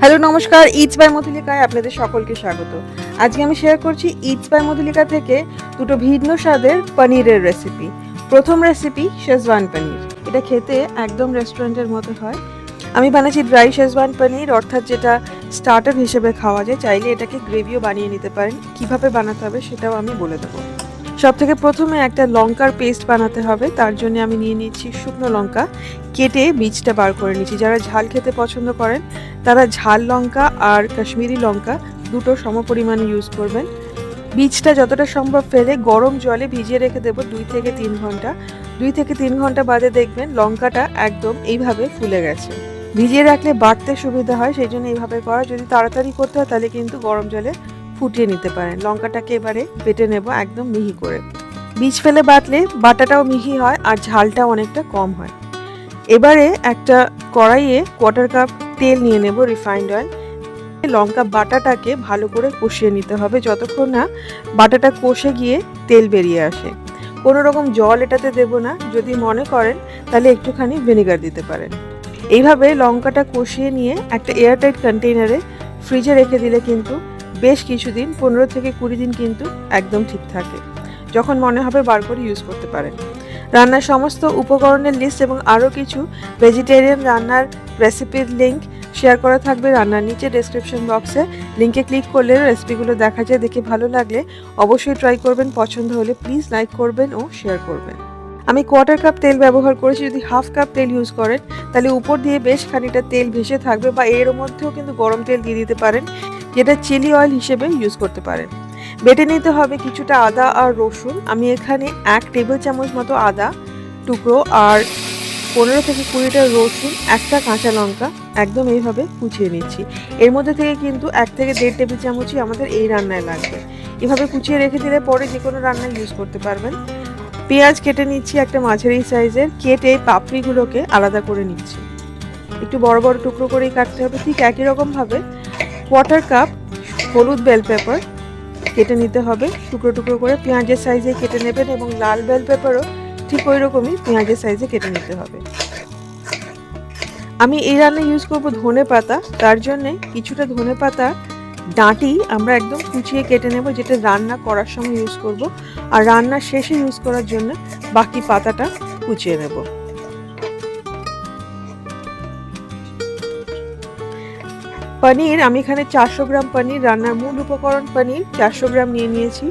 Hello, নমস্কার it's by মধুলিকায় আপনাদের সকলকে স্বাগত। আজকে আমি শেয়ার করছি ইটস বাই মধুলিকা থেকে দুটো ভিন্ন স্বাদের পনিরের রেসিপি প্রথম রেসিপি শেজওয়ান পনির। এটা খেতে একদম রেস্টুরেন্টের মতো হয়। আমি বানাচ্ছি ড্রাই শেজওয়ান পনির, অর্থাৎ যেটা স্টার্টার হিসেবে খাওয়া যায়, চাইলে এটাকে গ্রেভিও বানিয়ে নিতে পারেন। কীভাবে বানাতে হবে সেটাও আমি বলে দেবো। সব থেকে প্রথমে একটা লঙ্কার পেস্ট বানাতে হবে, তার জন্য আমি নিয়ে নিচ্ছি শুকনো লঙ্কা। কেটে বীজটা বার করে নিচ্ছি যারা ঝাল খেতে পছন্দ করেন, তারা ঝাল লঙ্কা আর কাশ্মীরি লঙ্কা দুটো সমপরিমাণে ইউজ করবেন। বীজটা যতটা সম্ভব ফেলে গরম জলে ভিজিয়ে রেখে দেবো দুই থেকে তিন ঘণ্টা। দুই থেকে তিন ঘণ্টা বাদে দেখবেন লঙ্কাটা একদম এইভাবে ফুলে গেছে। ভিজিয়ে রাখলে বাড়তে সুবিধা হয়, সেই জন্য এইভাবে করা। যদি তাড়াতাড়ি করতে হয়, তাহলে কিন্তু গরম জলে ফুটিয়ে নিতে পারেন। লঙ্কাটাকে এবারে বেটে নেব একদম মিহি করে। বীজ ফেলে বাটলে বাটাটাও মিহি হয় আর ঝালটাও অনেকটা কম হয়। এবারে একটা কড়াইয়ে কোয়ার্টার কাপ তেল নিয়ে নেব রিফাইন্ড অয়েল লঙ্কা বাটাটাকে ভালো করে কষিয়ে নিতে হবে যতক্ষণ না বাটাটা কষে গিয়ে তেল বেরিয়ে আসে। কোনো রকম জল এটাতে দেব না। যদি মনে করেন তাহলে একটুখানি ভিনেগার দিতে পারেন। এইভাবে লঙ্কাটা কষিয়ে নিয়ে একটা এয়ারটাইট কন্টেইনারে ফ্রিজে রেখে দিলে কিন্তু বেশ কিছুদিন, পনেরো থেকে কুড়ি দিন কিন্তু একদম ঠিক থাকে, যখন মনে হবে বার করে ইউজ করতে পারেন। রান্নার সমস্ত উপকরণের লিস্ট এবং আরও কিছু ভেজিটেরিয়ান রান্নার রেসিপির লিঙ্ক শেয়ার করা থাকবে রান্নার নিচে ডেসক্রিপশন বক্সে লিঙ্কে ক্লিক করলে রেসিপিগুলো দেখা যায়, দেখে ভালো লাগলে অবশ্যই ট্রাই করবেন, পছন্দ হলে প্লিজ লাইক করবেন ও শেয়ার করবেন। আমি কোয়ার্টার কাপ তেল ব্যবহার করেছি, যদি হাফ কাপ তেল ইউজ করেন, তাহলে উপর দিয়ে বেশ খানিকটা তেল ভেসে থাকবে বা এর মধ্যেও কিন্তু গরম তেল দিয়ে দিতে পারেন। যেটা চিলি অয়েল হিসেবে ইউজ করতে পারেন। বেটে নিতে হবে কিছুটা আদা আর রসুন। আমি এখানে এক টেবিল চামচ মতো আদা টুকরো আর পনেরো থেকে কুড়িটা রসুন, একটা কাঁচা লঙ্কা একদম এইভাবে কুচিয়ে নিচ্ছি। এর মধ্যে থেকে কিন্তু এক থেকে দেড় টেবিল চামচই আমাদের এই রান্নায় লাগবে। এভাবে কুচিয়ে রেখে দিলে পরে যে কোনো রান্নায় ইউজ করতে পারবেন। পেঁয়াজ কেটে নিচ্ছি একটা মাঝারি সাইজের। কেটে পাপড়িগুলোকে আলাদা করে নিচ্ছি। একটু বড় বড় টুকরো করেই কাটতে হবে। ঠিক একই রকমভাবে কোয়ার্টার কাপ হলুদ বেল পেপার কেটে নিতে হবে। টুকরো টুকরো করে পেঁয়াজের সাইজে কেটে নেবেন এবং লাল বেল পেপারও ঠিক ওই রকমই পেঁয়াজের সাইজে কেটে নিতে হবে। আমি এই রান্না ইউজ করব ধনে পাতা। তার জন্যে কিছুটা ধনে পাতা ডাঁটি আমরা একদম কুচিয়ে কেটে নেব, যেটা রান্না করার সময় ইউজ করব। আর রান্নার শেষে ইউজ করার জন্য বাকি পাতাটা কুচিয়ে নেব। পনির, আমি এখানে চারশো গ্রাম পনির, রান্নার মূল উপকরণ পনির চারশো গ্রাম নিয়ে নিয়েছি।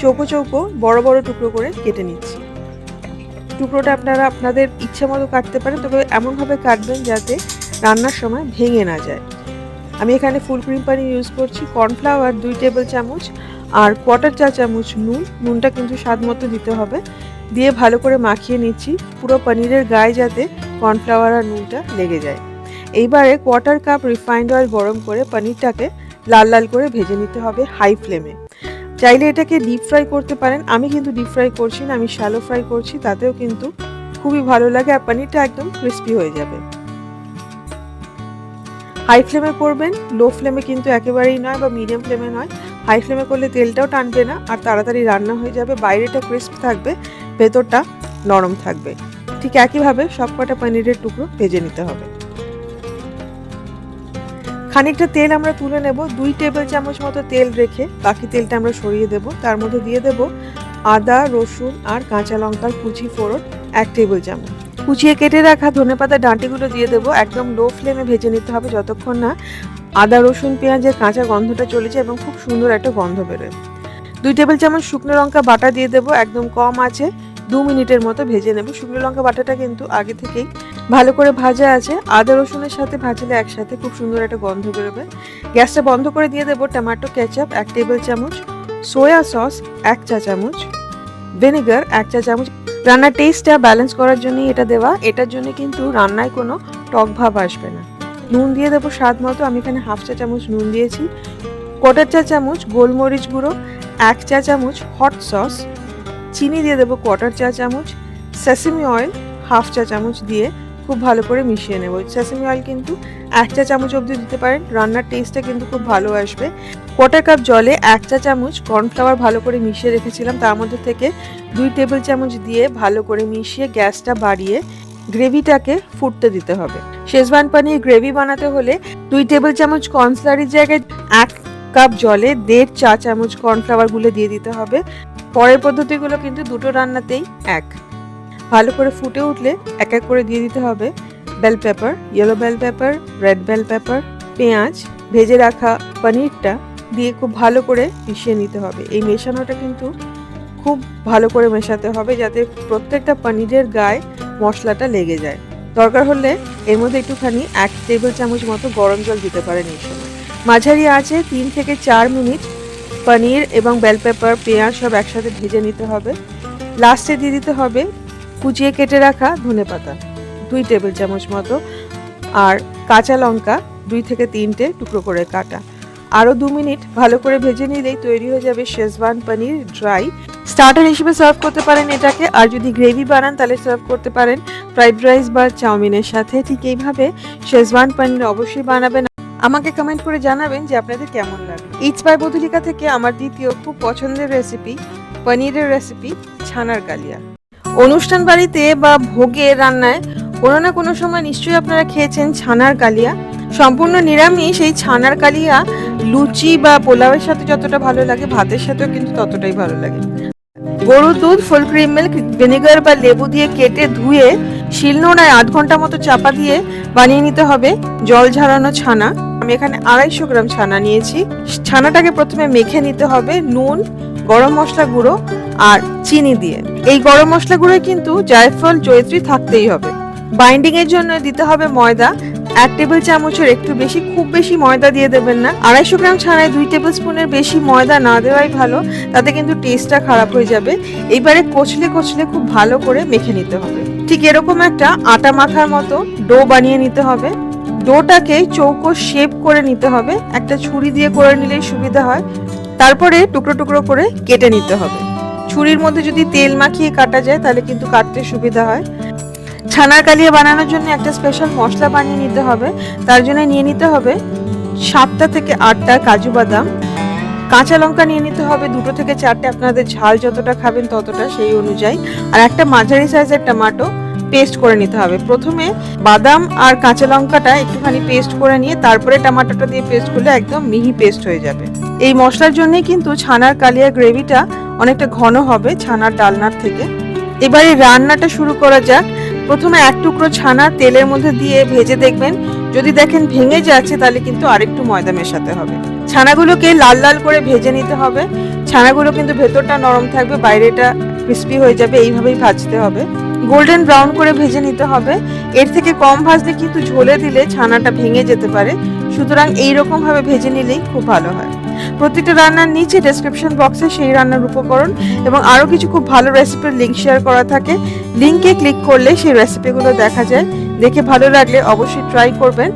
চৌকো চৌকো, বড় বড় টুকরো করে কেটে নিচ্ছি। টুকরোটা আপনারা আপনাদের ইচ্ছে মতো কাটতে পারেন, তবে এমনভাবে কাটবেন যাতে রান্নার সময় ভেঙে না যায়। আমি এখানে ফুল ক্রিম পানির ইউজ করছি, কর্নফ্লাওয়ার, দুই টেবিল চামচ, আর কোয়ার্টার চা চামচ নুন। নুনটা কিন্তু স্বাদ মতো দিতে হবে। দিয়ে ভালো করে মাখিয়ে নিচ্ছি, পুরো পনিরের গায়ে যাতে কর্নফ্লাওয়ার আর নুনটা লেগে যায়। এইবারে কোয়ার্টার কাপ রিফাইন্ড অয়েল গরম করে পনিরটাকে লাল লাল করে ভেজে নিতে হবে হাই ফ্লেমে চাইলে এটাকে ডিপ ফ্রাই করতে পারেন। আমি কিন্তু ডিপ ফ্রাই করছি না, আমি শ্যালো ফ্রাই করছি, তাতেও কিন্তু খুবই ভালো লাগে আর পনিরটা একদম ক্রিস্পি হয়ে যাবে। হাই ফ্লেমে করবেন লো ফ্লেমে কিন্তু একেবারেই নয় বা মিডিয়াম ফ্লেমে নয়। হাই ফ্লেমে করলে তেলটাও টানবে না আর তাড়াতাড়ি রান্না হয়ে যাবে, বাইরেটা ক্রিস্প থাকবে, ভেতরটা নরম থাকবে। ঠিক একইভাবে সবকটা পনিরের টুকরো ভেজে নিতে হবে। খানিকটা তেল আমরা তুলে নেব, দুই টেবিল চামচ মতো তেল রেখে বাকি তেলটা আমরা সরিয়ে দেব। তার মধ্যে দিয়ে দেব আদা, রসুন আর কাঁচা লঙ্কার কুচি ফোড়ন এক টেবিল চামচ। কুচিয়ে কেটে রাখা ধনেপাতা ডাঁটিগুলো দিয়ে দেবো, একদম লো ফ্লেমে ভেজে নিতে হবে যতক্ষণ না আদা, রসুন, পেঁয়াজের কাঁচা গন্ধটা চলে যায় এবং খুব সুন্দর একটা গন্ধ বেরোয়। দুই টেবিল চামচ শুকনো লঙ্কা বাটা দিয়ে দেবো, একদম কম আছে, দু মিনিটের মতো ভেজে নেব। শুকনো লঙ্কা বাটাটা কিন্তু আগে থেকেই ভালো করে ভাজা আছে। আদা, রসুনের সাথে ভাজলে একসাথে খুব সুন্দর একটা গন্ধ বেরোবে। গ্যাসটা বন্ধ করে দিয়ে দেবো টমেটো, কেচাপ, এক টেবিল চামচ, সোয়া সস, এক চা চামচ, ভিনেগার, এক চা চামচ। রান্নার টেস্টটা ব্যালেন্স করার জন্যই এটা দেওয়া। এটার জন্য কিন্তু রান্নায় কোনো টক ভাব আসবে না। নুন দিয়ে দেবো স্বাদ মতো। আমি এখানে হাফ চা চামচ নুন দিয়েছি। কোটার চা চামচ গোলমরিচ গুঁড়ো, এক চা চামচ হট সস চিনি দিয়ে দেবো কোয়ার্টার চা চামচ সেসিমি অয়েল হাফ চা চামচ দিয়ে খুব ভালো করে মিশিয়ে নেব। সেসিমি অয়েল কিন্তু এক চা চামচ অবধি দিতে পারেন। রান্নার টেস্টটা কিন্তু খুব ভালো আসবে। কোয়ার্টার কাপ জলে এক চা চামচ কর্নফ্লাওয়ার ভালো করে মিশিয়ে রেখেছিলাম। তার মধ্যে থেকে দুই টেবিল চামচ দিয়ে ভালো করে মিশিয়ে গ্যাসটা বাড়িয়ে গ্রেভিটাকে ফুটতে দিতে হবে। শেজওয়ান পানির গ্রেভি বানাতে হলে দুই টেবিল চামচ কর্নফ্লাওয়ারের জায়গায় এক কাপ জলে দেড় চা চামচ কর্নফ্লাওয়ার গুলে দিয়ে দিতে হবে। পরের পদ্ধতিগুলো কিন্তু দুটো রান্নাতেই এক। ভালো করে ফুটে উঠলে এক এক করে দিয়ে দিতে হবে bell pepper yellow bell pepper red bell pepper পেঁয়াজ ভেজে রাখা পনিরটা দিয়ে খুব ভালো করে মিশিয়ে নিতে হবে। এই মেশানোটা কিন্তু খুব ভালো করে মেশাতে হবে যাতে প্রত্যেকটা পনিরের গায়ে মশলাটা লেগে যায়। দরকার হলে এর মধ্যে একটুখানি এক টেবিল চামচ মতো গরম জল দিতে পারেন এই সময়। মাঝারি আছে তিন থেকে চার মিনিট পনির এবং বেল পেপার পেঁয়াজ সব একসাথে ভেজে নিতে হবে। লাস্টে দিয়ে দিতে হবে কুচিয়ে কেটে রাখা ধনে পাতা, দুই টেবিল চামচ মতো, আর কাঁচা লঙ্কা দুই থেকে তিনটে টুকরো করে কাটা। আরও দু মিনিট ভালো করে ভেজে নিলেই তৈরি হয়ে যাবে শেজওয়ান পনির ড্রাই। স্টার্টার হিসেবে সার্ভ করতে পারেন এটাকে, আর যদি গ্রেভি বানান তাহলে সার্ভ করতে পারেন ফ্রাইড রাইস বা চাউমিনের সাথে। ঠিক এইভাবে শেজওয়ান পনির অবশ্যই বানাবেন। আমাকে কমেন্ট করে জানাবেন যে আপনাদের কেমন লাগে ইটস বাই বদুলিকা থেকে আমার দ্বিতীয় খুব পছন্দের রেসিপি পনিরের রেসিপি ছানার কালিয়া। অনুষ্ঠান বাড়িতে বা ভোগে রান্নায় কোনো না কোনো সময় নিশ্চয়ই আপনারা খেয়েছেন ছানার কালিয়া। সম্পূর্ণ নিরামিষ এই ছানার কালিয়া, লুচি বা পোলাওয়ের সাথে যতটা ভালো লাগে, ভাতের সাথেও কিন্তু ততটাই ভালো লাগে। গরুর দুধ, ফুল ক্রিম মিল্ক, ভিনেগার বা লেবু দিয়ে কেটে ধুয়ে শিলনোড়ায় আধ ঘণ্টা মতো চাপা দিয়ে বানিয়ে নিতে হবে জল ঝরানো ছানা। আমি এখানে আড়াইশো গ্রাম ছানা নিয়েছি। ছানাটাকে প্রথমে মেখে নিতে হবে, নুন, গরম মশলা গুঁড়ো আর চিনি দিয়ে। এই গরম মশলা গুঁড়োয় কিন্তু জায়ফল, জয়ত্রী থাকতেই হবে। বাইন্ডিং এর জন্য দিতে হবে ময়দা। এক টেবিল চামচের একটু বেশি, খুব বেশি ময়দা দিয়ে দেবেন না। আড়াইশো গ্রাম ছানায় দুই টেবিল স্পুনের বেশি ময়দা না দেওয়াই ভালো। তাতে কিন্তু টেস্টটা খারাপ হয়ে যাবে। এইবারে কচলে কচলে খুব ভালো করে মেখে নিতে হবে। ঠিক এরকম একটা আটা মাখার মতো ডো বানিয়ে নিতে হবে। ডোটাকে চৌকো শেপ করে নিতে হবে। একটা ছুরি দিয়ে করে নিলেই সুবিধা হয়। তারপরে টুকরো টুকরো করে কেটে নিতে হবে। ছুরির মধ্যে যদি তেল মাখিয়ে কাটা যায়, তাহলে কিন্তু কাটতে সুবিধা হয়। ছানার কালিয়া বানানোর জন্য একটা স্পেশাল মশলা বানিয়ে নিতে হবে। তার জন্য নিয়ে নিতে হবে সাতটা থেকে আটটা কাজু বাদাম। কাঁচা লঙ্কা নিয়ে নিতে হবে, দুটো থেকে চারটে। আপনাদের ঝাল যতটা খাবেন ততটা সেই অনুযায়ী। আর একটা মাঝারি সাইজের টমেটো পেস্ট করে নিতে হবে। প্রথমে বাদাম আর কাঁচা লঙ্কাটা একটুখানি পেস্ট করে নিয়ে, তারপরে টমাটোটা দিয়ে পেস্ট করলে একদম মিহি পেস্ট হয়ে যাবে। এই মশলার জন্যই কিন্তু ছানার কালিয়া গ্রেভিটা অনেকটা ঘন হবে ছানার ডালনার থেকে। এবারে রান্নাটা শুরু করা যাক। প্রথমে এক টুকরো ছানা তেলের মধ্যে দিয়ে ভেজে দেখবেন। যদি দেখেন ভেঙে যাচ্ছে, তাহলে কিন্তু আরেকটু ময়দা মেশাতে হবে। ছানাগুলোকে লাল লাল করে ভেজে নিতে হবে। ছানাগুলো কিন্তু ভেতরটা নরম থাকবে, বাইরেটা ক্রিস্পি হয়ে যাবে, এইভাবেই ভাজতে হবে। গোল্ডেন ব্রাউন করে ভেজে নিতে হবে। এর থেকে কম ভাজলে কিন্তু ঝোলে দিলে ছানাটা ভেঙে যেতে পারে। সুতরাং এইরকমভাবে ভেজে নিলেই খুব ভালো হয়। প্রতিটা রান্নার নিচে ডেসক্রিপশন বক্সে সেই রান্নার উপকরণ এবং আরও কিছু খুব ভালো রেসিপির লিঙ্ক শেয়ার করা থাকে। লিঙ্কে ক্লিক করলে সেই রেসিপিগুলো দেখা যায়। দেখে ভালো লাগলে অবশ্যই ট্রাই করবেন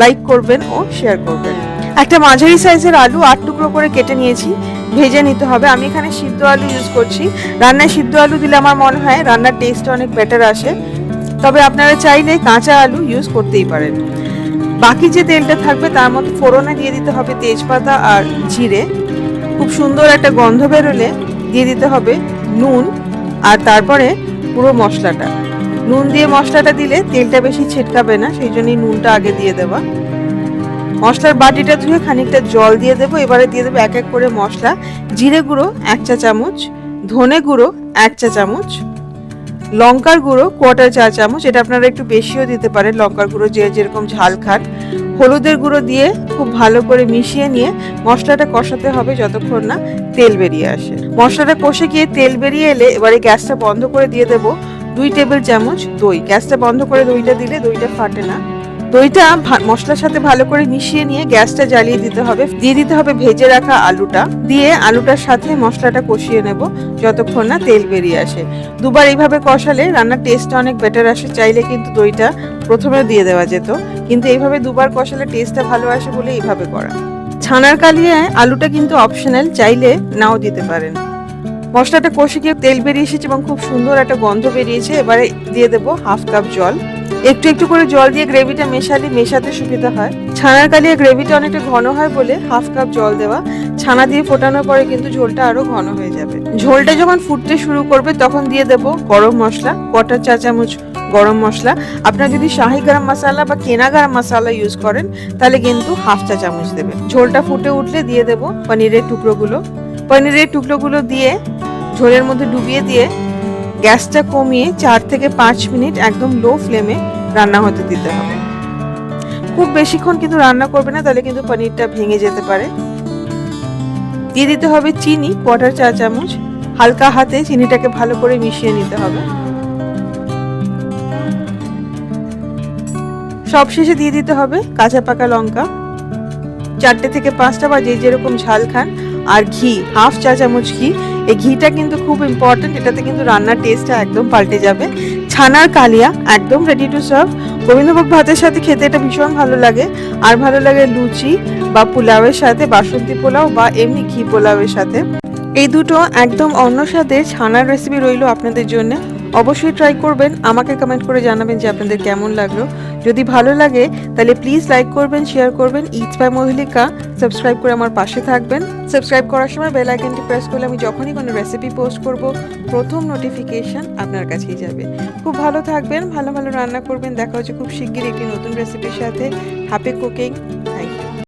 লাইক করবেন ও শেয়ার করবেন। একটা মাঝারি সাইজের আলু আট টুকরো করে কেটে নিয়েছি, ভেজে নিতে হবে। আমি এখানে সিদ্ধ আলু ইউজ করছি। রান্নায় সিদ্ধ আলু দিলে আমার মনে হয় রান্নার টেস্ট অনেক বেটার আসে। তবে আপনারা চাইলে কাঁচা আলু ইউজ করতেই পারেন। বাকি যে তেলটা থাকবে তার মধ্যে ফোড়নে দিয়ে দিতে হবে তেজপাতা আর জিরে। খুব সুন্দর একটা গন্ধ বেরোলে দিয়ে দিতে হবে নুন আর তারপরে পুরো মশলাটা। নুন দিয়ে মশলাটা দিলে তেলটা বেশি ছিটকাবে না, সেই জন্যই নুনটা আগে দিয়ে দেওয়া। মশলার বাটিটা ধুয়ে খানিকটা জল দিয়ে দেবো, এবারে দিয়ে দেবো এক এক করে মশলা। জিরে গুঁড়ো এক চা চামচ, ধনে গুঁড়ো এক চা চামচ। লঙ্কার গুঁড়ো কোয়ার্টার চা চামচ, এটা আপনারা একটু বেশিও দিতে পারেন লঙ্কার গুঁড়ো, যে যেরকম ঝাল খান। হলুদের গুঁড়ো দিয়ে খুব ভালো করে মিশিয়ে নিয়ে মশলাটা কষাতে হবে যতক্ষণ না তেল বেরিয়ে আসে। মশলাটা কষে গিয়ে তেল বেরিয়ে এলে এবারে গ্যাসটা বন্ধ করে দিয়ে দেবো দুই টেবিল চামচ দই। গ্যাসটা বন্ধ করে দইটা দিলে দইটা ফাটে না। দইটা মশলার সাথে ভালো করে মিশিয়ে নিয়ে গ্যাসটা জ্বালিয়ে দিতে হবে। দিয়ে দিতে হবে ভেজে রাখা আলুটা। দিয়ে আলুটার সাথে মশলাটা কষিয়ে নেব যতক্ষণ না তেল বেরিয়ে আসে। দুবার এইভাবে কষালে রান্নার টেস্টটা অনেক বেটার আসে। চাইলে কিন্তু দইটা প্রথমে দিয়ে দেওয়া যেত। কিন্তু এইভাবে দুবার কষালে টেস্টটা ভালো আসে বলে এইভাবে করা। ছানার কালিয়ায় আলুটা কিন্তু অপশনাল চাইলে নাও দিতে পারেন। মশলাটা কষে গিয়ে তেল বেরিয়ে এসেছে এবং খুব সুন্দর একটা গন্ধ বেরিয়েছে। এবারে দিয়ে দেবো হাফ কাপ জল। একটু একটু করে জল দিয়ে গ্রেভিটা মেশালে মেশাতে সুবিধা হয়। ছানার কালিয়া গ্রেভিটা অনেকটা ঘন হয় বলে হাফ কাপ জল দেওয়া। ছানা দিয়ে ফোটানোর পরে কিন্তু ঝোলটা আরও ঘন হয়ে যাবে। ঝোলটা যখন ফুটতে শুরু করবে তখন দিয়ে দেবো গরম মশলা কটা চা চামচ গরম মশলা। আপনারা যদি শাহি গরম মশলা বা কেনা গরম মশলা ইউজ করেন, তাহলে কিন্তু হাফ চা চামচ দেবে। ঝোলটা ফুটে উঠলে দিয়ে দেব পনিরের টুকরোগুলো। পনিরের টুকরোগুলো দিয়ে ঝোলের মধ্যে ডুবিয়ে দিয়ে গ্যাসটা কমিয়ে চার থেকে পাঁচ মিনিট একদম লো ফ্লেমে রান্না হতে দিতে হবে। খুব বেশিক্ষণ কিন্তু রান্না করবে না, তাহলে কিন্তু পনিরটা ভেঙে যেতে পারে। দিয়ে দিতে হবে চিনি কোয়ার্টার চা চামচ, হালকা হাতে চিনিটাকে ভালো করে মিশিয়ে নিতে হবে। সব শেষে দিয়ে দিতে হবে কাঁচা পাকা লঙ্কা। চারটে থেকে পাঁচটা বা যে যেরকম ঝাল খান, আর ঘি, হাফ চা চামচ ঘি। এই ঘিটা কিন্তু খুব ইম্পর্টেন্ট এটাতে কিন্তু রান্নার টেস্টটা একদম পাল্টে যাবে। ছানার কালিয়া, একদম রেডি টু সার্ভ গোবিন্দভোগ ভাতের সাথে খেতে এটা ভীষণ ভালো লাগে। আর ভালো লাগে লুচি বা পোলাওয়ের সাথে, বাসন্তী পোলাও বা এমনি ঘি পোলাওয়ের সাথে। এই দুটো একদম অন্য সাথে ছানার রেসিপি রইল আপনাদের জন্য। অবশ্যই ট্রাই করবেন। আমাকে কমেন্ট করে জানাবেন যে আপনাদের কেমন লাগল। যদি ভালো লাগে, তাহলে প্লিজ লাইক করবেন শেয়ার করবেন। ইটস বাই মহিলিকা সাবস্ক্রাইব করে আমার পাশে থাকবেন। সাবস্ক্রাইব করার সময় বেল আইকনটি প্রেস করলে আমি যখনই কোনো রেসিপি পোস্ট করব, প্রথম নোটিফিকেশান আপনার কাছেই যাবে। খুব ভালো থাকবেন, ভালো ভালো রান্না করবেন। দেখা হচ্ছে খুব শিগগির একটি নতুন রেসিপির সাথে। Happy cooking thank